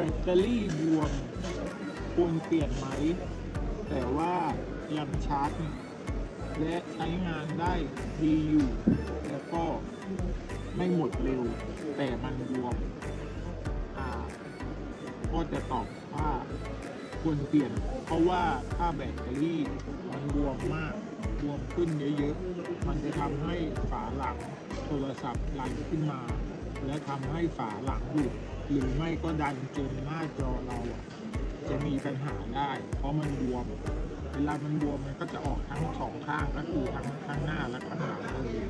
แบตเตอรี่บวมควรเปลี่ยนไหม แต่ว่ายังชาร์จ และใช้งานได้ดีอยู่ แล้วก็ไม่หมดเร็ว แต่มันบวมก็จะตอบว่าควรเปลี่ยน เพราะว่าถ้าแบตเตอรี่มันบวมมากบวมขึ้นเยอะๆ มันจะทำให้ฝาหลังโทรศัพท์ไหลขึ้นมา และทำให้ฝาหลังหลุดหรือไม่ก็ดันจนหน้าจอเราอะจะมีปัญหาได้ เพราะมันบวม เวลามันบวมมันก็จะออกทั้งสองข้างก็คือทั้งข้างหน้าและข้างหลังเลย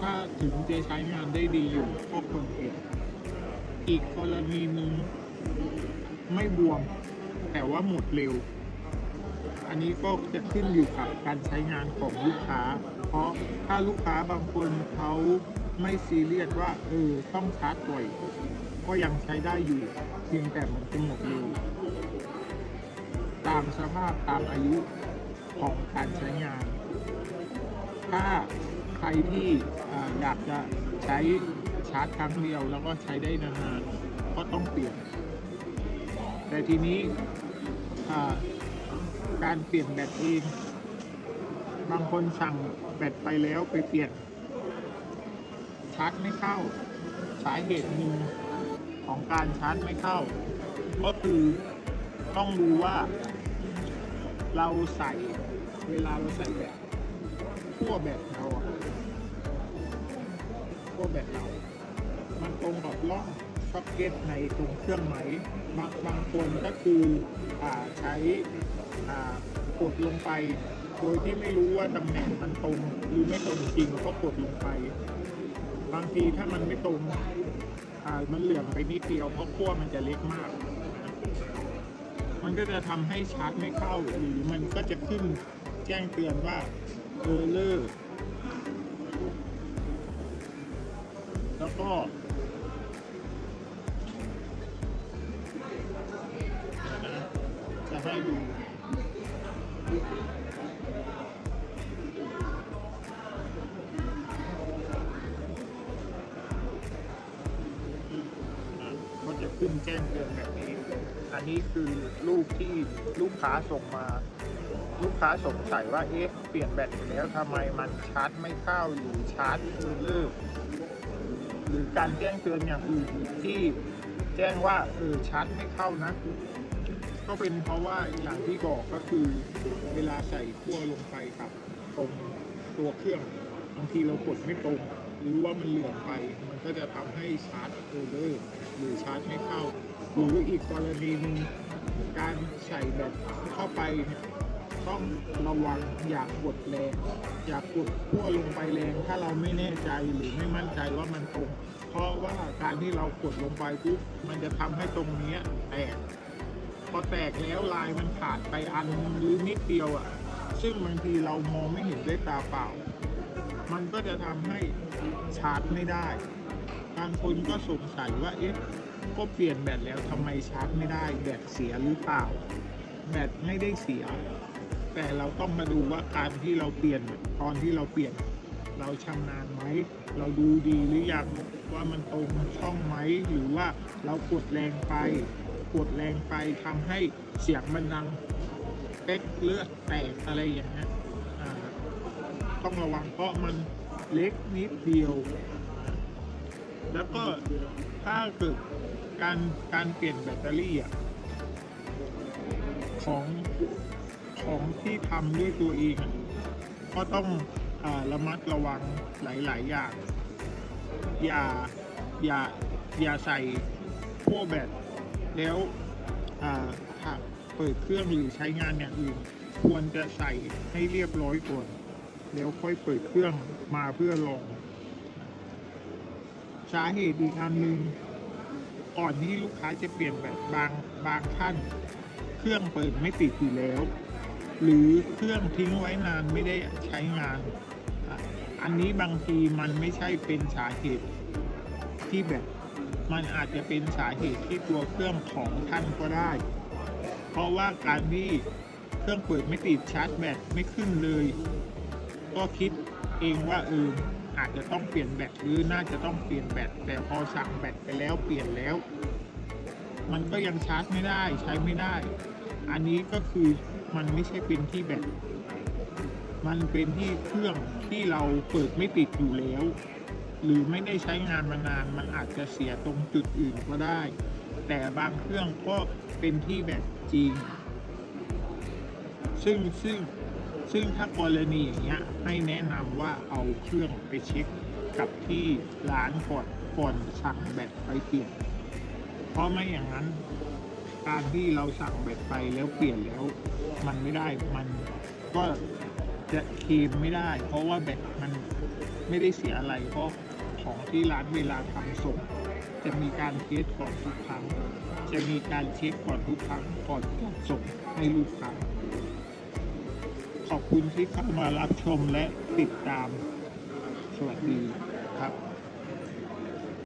ถ้าถึงจะใช้งานได้ดีอยู่ก็ควรเปลี่ยนอีกกรณีหนึ่งไม่บวม แต่ว่าหมดเร็ว อันนี้ก็จะขึ้นอยู่กับการใช้งานของลูกค้า เพราะถ้าลูกค้าบางคนเขา ไม่ซีเรียสว่าเออต้องชาร์จบ่อยก็ยังใช้ได้อยู่ เพียงแต่มันจะหมดเร็ว ตามสภาพตามอายุของการใช้งาน ถ้าใครที่ออยากจะใช้ชาร์จครั้งเดียวแล้วก็ใช้ได้นานๆก็ต้องเปลี่ยน แต่ทีนี้การเปลี่ยนแบตเอง บางคนสั่งแบตไปแล้วไปเปลี่ยน ชาร์จไม่เข้า สาเหตุหนึ่งของการชาร์จไม่เข้า ก็คือต้องรู้ว่า เราใส่เวลาเราใส่แบตขั้วแบตเราอะขั้วแบตเรา มันตรงกับร่องซ็อกเก็ตในตรงเครื่องไหมบางบางคนก็คืออใช้กดลงไป โดยที่ไม่รู้ว่าตำแหน่งมันตรงหรือไม่ตรงจริงก็กดลงไป บางทีถ้ามันไม่ตรงมันเหลื่อมไปนิดเดียวเพราะขั้วมันจะเล็กมาก มันก็จะทำให้ชาร์จไม่เข้าหรือมันก็จะขึ้นแจ้งเตือนว่าเออเลอร์แล้วก็จะให้ดู ขึ้นแจ้งเตือนแบบนี้ อันนี้คือรูปที่ลูกค้าส่งมา ลูกค้าสงสัยว่าเอ๊ะเปลี่ยนแบตไปแล้วทำไมมันชาร์จไม่เข้าหรือชาร์จคือเลิกหรือการแจ้งเตือนอย่างอื่นที่แจ้งว่าเออชาร์จไม่เข้านะ ก็เป็นเพราะว่าอย่างที่บอกก็คือเวลาใส่ขั้วลงไปกับตรงตัวเครื่องบางทีเรากดไม่ตรง หรือว่ามันเหลื่อมไป มันก็จะทำให้ชาร์จโอเวอร์หรือชาร์จไม่เข้า หรืออีกกรณีหนึ่งการใส่แบบเข้าไปเนี่ยต้องระวังอย่ากดแรง อย่ากดขั้วลงไปแรง ถ้าเราไม่แน่ใจหรือไม่มั่นใจว่ามันตรง เพราะว่าการที่เรากดลงไปปุ๊บมันจะทำให้ตรงเนี้ยแตกพอแตกแล้วลายมันขาดไปอันหรือนิดเดียวอะ่ะ ซึ่งบางทีเรามองไม่เห็นด้วยตาเปล่า มันก็จะทำให้ชาร์จไม่ได้ บางคนก็สงสัยว่าเอ๊ะก็เปลี่ยนแบตแล้วทำไมชาร์จไม่ได้ แบตเสียหรือเปล่า แบตไม่ได้เสีย แต่เราต้องมาดูว่าการที่เราเปลี่ยนตอนที่เราเปลี่ยน เราชำนาญไหม เราดูดีหรือยังว่ามันตรงช่องไหมหรือว่าเรากดแรงไป กดแรงไปทำให้เสียงมันดังเป๊กเลือดแตกอะไรอย่างเงี้ย ต้องระวังเพราะมันเล็กนิดเดียว แล้วก็ถ้าเกิดการการเปลี่ยนแบตเตอรี่อะของของที่ทำด้วยตัวเองก็ต้องอระมัดระวังหลาย ๆ อย่าง อย่าอย่าอย่าใส่พวกแบตแล้วอ่าถ้าเปิดเครื่องหรือใช้งานอย่างอื่นควรจะใส่ให้เรียบร้อยก่อน แล้วค่อยเปิดเครื่องมาเพื่อลองสาเหตุอีกอันหนึ่งก่อนที่ลูกค้าจะเปลี่ยนแบบบางบางท่าน เครื่องเปิดไม่ติดอยู่แล้ว หรือเครื่องทิ้งไว้นานไม่ได้ใช้งาน อันนี้บางทีมันไม่ใช่เป็นสาเหตุที่แบบมันอาจจะเป็นสาเหตุที่ตัวเครื่องของท่านก็ได้ เพราะว่าการที่เครื่องเปิดไม่ติดชาร์จแบตไม่ขึ้นเลย ก็คิดเองว่าเอออาจจะต้องเปลี่ยนแบตหรือน่าจะต้องเปลี่ยนแบตแต่พอสั่งแบตไปแล้วเปลี่ยนแล้ว มันก็ยังชาร์จไม่ได้ใช้ไม่ได้ อันนี้ก็คือมันไม่ใช่เป็นที่แบตมันเป็นที่เครื่องที่เราเปิดไม่ติดอยู่แล้ว หรือไม่ได้ใช้งานมานานมันอาจจะเสียตรงจุดอื่นก็ได้ แต่บางเครื่องก็เป็นที่แบตจริง ซึ่งซึ่ง ซึ่งถ้ากรณีอย่างเงี้ยให้แนะนำว่าเอาเครื่องไปเช็คกับที่ร้านก่อนก่อนสั่งแบตไปเปลี่ยน เพราะไม่อย่างนั้น การที่เราสั่งแบตไปแล้วเปลี่ยนแล้ว มันไม่ได้มันก็จะเคลมไม่ได้ เพราะว่าแบตมันไม่ได้เสียอะไร เพราะของที่ร้านเวลาทำส่งจะมีการเทสก่อนทุกครั้ง จะมีการเช็คก่อนทุกครั้งก่อนจะส่งให้ลูกค้า ขอบคุณที่เข้ามารับชมและติดตาม สวัสดีครับ